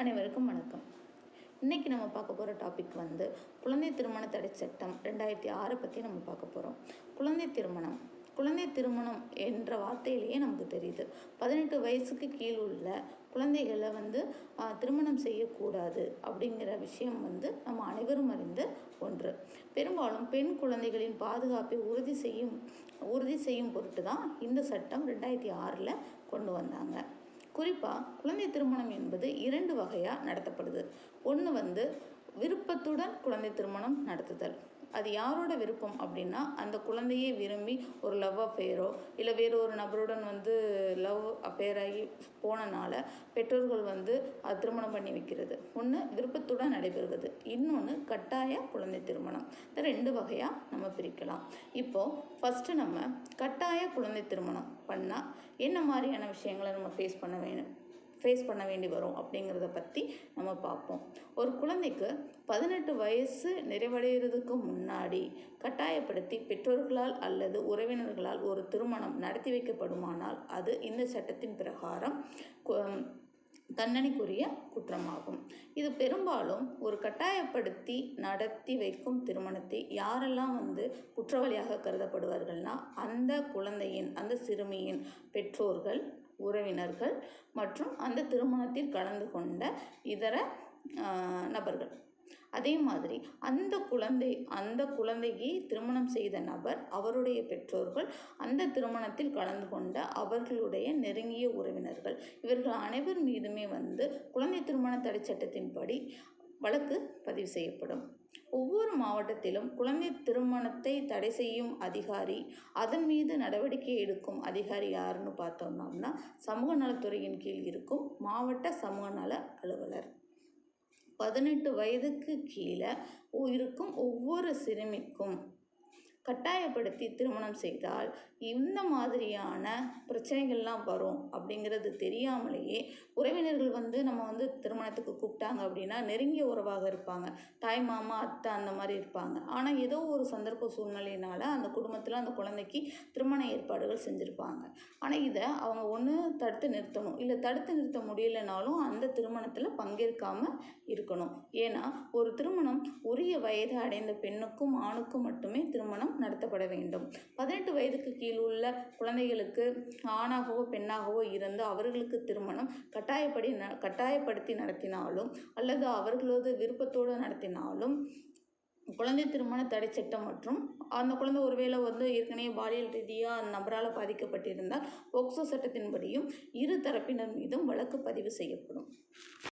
அனைவருக்கும் வணக்கம். இன்றைக்கி நம்ம பார்க்க போகிற டாபிக் வந்து குழந்தை திருமண தடை சட்டம் ரெண்டாயிரத்தி ஆறை பற்றி நம்ம பார்க்க போகிறோம் குழந்தை திருமணம். குழந்தை திருமணம் என்ற வார்த்தையிலேயே நமக்கு தெரியுது. பதினெட்டு வயசுக்கு கீழ் உள்ள குழந்தைகளை வந்து திருமணம் செய்யக்கூடாது அப்படிங்கிற விஷயம் வந்து நம்ம அனைவரும் அறிந்த ஒன்று. பெரும்பாலும் பெண் குழந்தைகளின் பாதுகாப்பை உறுதி செய்யும் உறுதி செய்யும் பொருட்டு தான் இந்த சட்டம் ரெண்டாயிரத்தி ஆறில் கொண்டு வந்தாங்க. குறிப்பாக குழந்தை திருமணம் என்பது இரண்டு வகையாக நடத்தப்படுது. ஒன்று வந்து விருப்பத்துடன் குழந்தை திருமணம் நடத்துதல். அது யாரோட விருப்பம் அப்படின்னா அந்த குழந்தையே விரும்பி ஒரு லவ் அஃபேரோ இல்லை வேறு ஒரு நபருடன் வந்து லவ் அஃபேர் ஆகி போனனால பெற்றோர்கள் வந்து திருமணம் பண்ணி வைக்கிறது. ஒன்று விருப்பத்துடன் நடைபெறுகிறது இன்னொன்று கட்டாய குழந்தை திருமணம். இந்த ரெண்டு வகையாக நம்ம பிரிக்கலாம். இப்போது ஃபஸ்ட்டு நம்ம கட்டாய குழந்தை திருமணம் பண்ணால் என்ன மாதிரியான விஷயங்களை நம்ம ஃபேஸ் பண்ண வேணும்? ஃபேஸ் பண்ண வேண்டி வரும் அப்படிங்கிறத பற்றி நம்ம பார்ப்போம். ஒரு குழந்தைக்கு பதினெட்டு வயசு நிறைவடைகிறதுக்கு முன்னாடி கட்டாயப்படுத்தி பெற்றோர்களால் அல்லது உறவினர்களால் ஒரு திருமணம் நடத்தி வைக்கப்படுமானால் அது இந்த சட்டத்தின் பிரகாரம் தண்டனைக்குரிய குற்றமாகும். இது பெரும்பாலும் ஒரு கட்டாயப்படுத்தி நடத்தி வைக்கும் திருமணத்தை யாரெல்லாம் வந்து குற்றவாளியாக கருதப்படுவார்கள்னா அந்த குழந்தையின் அந்த சிறுமியின் பெற்றோர்கள் உறவினர்கள் மற்றும் அந்த திருமணத்தில் கலந்து கொண்ட இதர நபர்கள். அதே மாதிரி அந்த குழந்தை அந்த குழந்தையை திருமணம் செய்த நபர் அவருடைய பெற்றோர்கள் அந்த திருமணத்தில் கலந்து கொண்ட அவர்களுடைய நெருங்கிய உறவினர்கள். இவர்கள் அனைவர் மீதுமே வந்து குழந்தை திருமண தடை சட்டத்தின்படி வழக்கு பதிவு செய்யப்படும். ஒவ்வொரு மாவட்டத்திலும் குழந்தை திருமணத்தை தடை செய்யும் அதிகாரி அதன் மீது நடவடிக்கை எடுக்கும் அதிகாரி யாருன்னு பார்த்தோம்னா சமூக நலத்துறையின் கீழ் இருக்கும் மாவட்ட சமூக நல அலுவலர். பதினெட்டு வயதுக்கு கீழே இருக்கும் ஒவ்வொரு சிறுமிக்கும் கட்டாயப்படுத்தி திருமணம் செய்தால் இந்த மாதிரியான பிரச்சனைகள்லாம் வரும் அப்படிங்கிறது தெரியாமலேயே உறவினர்கள் வந்து நம்ம வந்து திருமணத்துக்கு கூப்பிட்டாங்க அப்படின்னா நெருங்கிய உறவாக இருப்பாங்க. தாய் மாமா அத்தை அந்த மாதிரி இருப்பாங்க. ஆனால் ஏதோ ஒரு சந்தர்ப்ப சூழ்நிலையினால் அந்த குடும்பத்தில் அந்த குழந்தைக்கு திருமண ஏற்பாடுகள் செஞ்சுருப்பாங்க. ஆனால் இதை அவங்க ஒன்று தடுத்து நிறுத்தணும். இல்லை தடுத்து நிறுத்த முடியலைனாலும் அந்த திருமணத்தில் பங்கேற்காமல் இருக்கணும். ஏன்னா ஒரு திருமணம் உரிய வயது அடைந்த பெண்ணுக்கும் ஆணுக்கும் மட்டுமே திருமணம் நடத்தப்பட வேண்டும். பதினெட்டு வயதுக்கு கீழ் உள்ள குழந்தைகளுக்கு ஆணாகவோ பெண்ணாகவோ இருந்து அவர்களுக்கு திருமணம் கட்டாயப்படி ந கட்டாயப்படுத்தி நடத்தினாலும் அல்லது அவர்களது விருப்பத்தோடு நடத்தினாலும் குழந்தை திருமண தடை சட்டம் மற்றும் அந்த குழந்தை ஒருவேளை வந்து ஏற்கனவே பாலியல் ரீதியாக அந்த நபரால் பாதிக்கப்பட்டிருந்தால் போக்சோ சட்டத்தின்படியும் இரு தரப்பினர் மீதும் வழக்கு பதிவு செய்யப்படும்.